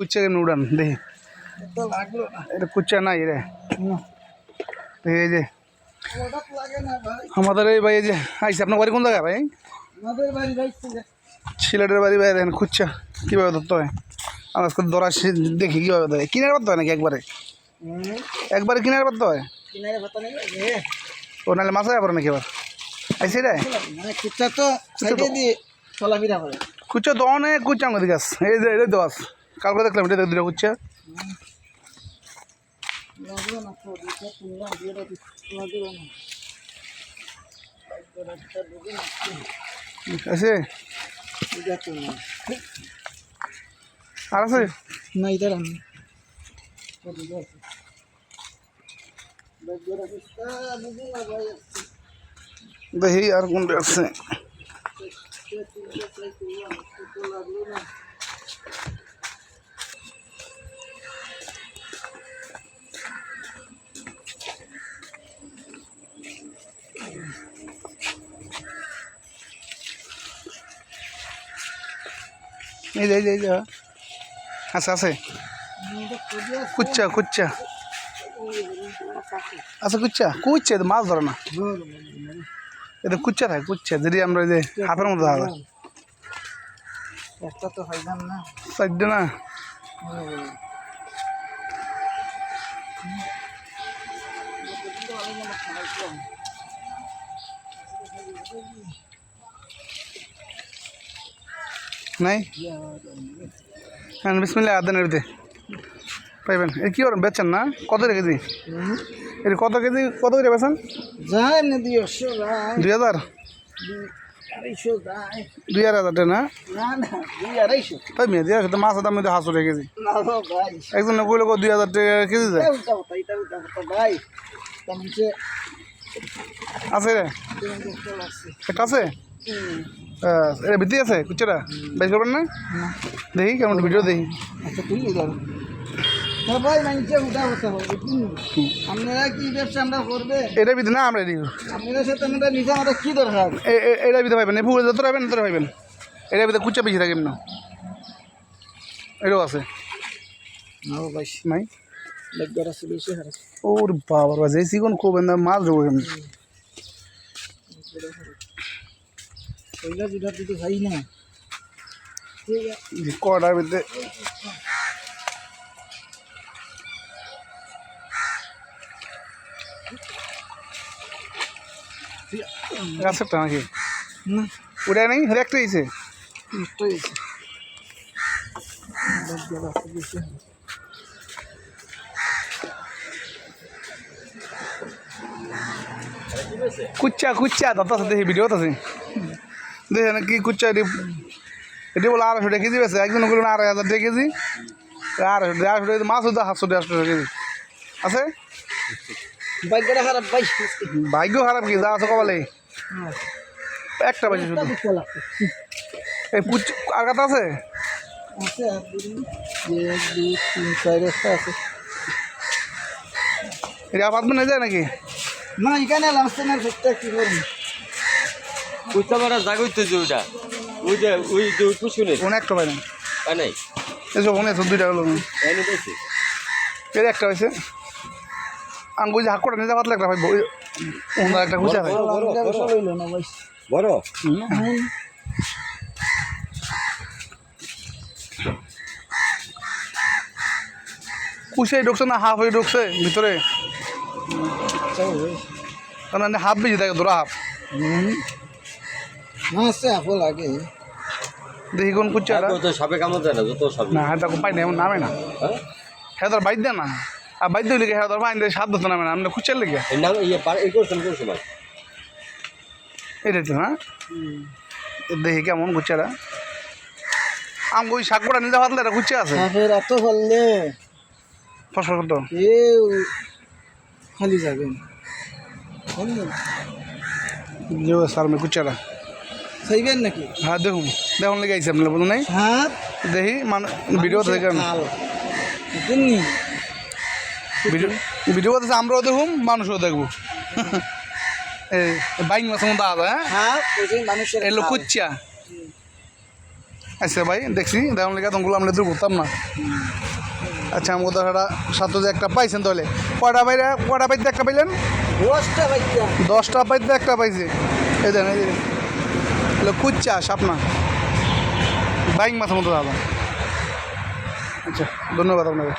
কুচ্চা কেমন উড়ান দেখি এটা কুচ্চা নাই রে এই যে আমাদের এই ভাই এই যে আইসি আপনার বাড়ি কোন জায়গা ভাই সিলেটের বাড়ি ভাই দেখেন কুচ্চা কীভাবে ধরতে হয় আমার আজকে ধরা দেখি কীভাবে ধরে কিনারে পারতে হয় নাকি একবারে একবারে কিনারে পারতে হয় ও নাহলে মাছ পড়ে নাকি এবার আইসি রে কুচ্চা তো কুচ্চা তো অনেক কুচ্চা আমাদের গাছ এই যে এটা দোয়াস কালকে দেখলাম এটা দুটো কুচ্চা লাগল না তো দুটো তিনটা দুটো লাগল না আছে এটা তো না আর আছে না ইধার আমি দেখি আর কোনটা আছে এই যে এই যে আছে আছে। কুচ্চা কুচ্চা। আচ্ছা কুচ্চা? এটা মাছ ধরে না। এটা কুচ্চা থাকে কুচ্চা। যদি আমরা যে হাফের মতো থাকে একটা তো হইলাম না। চারটে না? নাই? হ্যাঁ বিসমিল্লা আদান এরতে পাইবেন। এ কী করেন বেচছেন না? কত কেজি? এর কত কেজি কত করে বেচেন? যায় না দুইশো দুই হাজার? দুই হাজার হাজার টাকা না তাই মেয়ে দিয়ে আসে মাছের দাম মধ্যে হাঁসো টাকা কেজি। একজন কইলে দুই হাজার টাকা কেজি যায় সে আছে আছে? এর ভিত্তি আছে কুচ্চারা বেশ করবেন না? দেখি কেমন ভিডিও দেখি। আচ্ছা ভাই উঠা কথা আপনারা কি ব্যবসা আমরা করবে? এটা ভিত্তি না আমরা এদিকে। আপনাদের সাথে আমাদের নিজে আমাদের কি দরকার? এটা ভিতরে পাইবেন এপুরে যত পাইবেন তত পাইবেন এটা ভিতরে কুচ্চা বেশি থাকে না এটাও আছে। নাই আছে ওর বাবার বাজে মাছ ধরবো পয়লা দুটা দিতে খাই না ঠিক আছে কটার ভিতরে গাছেরটা নাকি? না। ওটা নেই? একটা হয়েছে লেগবার আছে কুচ্চা কুচ্চা দাদা দেখি ভিডিওত আছে। দেখে না কি কুচ্চা এটি এটি বলে আড়াইশো টাকা কেজি বেছে একজন বলল আড়াই হাজার টাকা কেজি। আড়াইশো আড়াইশো টাকা মাছ হতো সাতশো আটশো টাকা কেজি। আছে? বাইকটা খারাপ ভাই। ভাগ্য খারাপ কি? যা আছে কবালে একটা পাইছে শুধু। এই পুচ আর কাটা আছে? এটা আপাতমেন্ট যায় নাকি? না এখানে লাস্টে না সত্যি কি জাগইতে যে ওইটা। ওই যে ওই যে ওই পাই না নাই। এসব মনে আছে দুইটা হলো তাই না এর একটা হয়েছে। আঙ্গুই যে হাক করে নিতে পারলে ভাই ওনার একটা না ভাই বড় কুশে ঢুকছে না হাফ হয়ে ঢুকছে ভিতরে। কারণ হাফ বেশি থাকে ধরা হাফ। হ্যাঁ সে লাগে। দেখি কোন কুচ্চাটা তো সাপে কামড় দেয় না যত সাপে। না হ্যাঁ তখন পাই না এমন নামে না। হ্যাঁ? হ্যাঁ তোর বাইর না। আর বাইর দিলে হ্যাঁ তোর পাইন সাত ধরতে নামে না। আমরা কুচ্চার লেগে? এই নাম ইয়ে পার এই করছেন এটাই তো হ্যাঁ? এ দেখি কেমন কুচ্চাটা আমি ওই শাক করা নিতে পারলে এটা কুচ্চা আছে। সাপের এত ফললে ফসল করতো কেউ খালি যাবেন স্যার আমি কুচ্চাটা চাইবেন নাকি? হ্যাঁ দেখুন দেখুন লেগে আইসি আপনার বলুন নাই? সাপ দেখি মানে ভিডিওতে দেখেন। ভিডিও ভিডিওতে আমরাও দেখুন মানুষও দেখব। বাইক মাসের মধ্যে আদা হ্যাঁ? হ্যাঁ এলো কুচ্চা। আচ্ছা ভাই দেখছি দেখুন লেগে তখন আমরা তো ঘুরতাম না। আচ্ছা আমাকে তো একটা সাথে একটা পাইছেন তাহলে। কটা বাইরে কটা বাইতে একটা পাইলেন? দশটা বাইতে। দশটা বাইতে একটা পাইছে। এই দেন। হলো কুচ চাষ আপনার বাইক মাথার মতো দাদা। আচ্ছা ধন্যবাদ আপনাকে।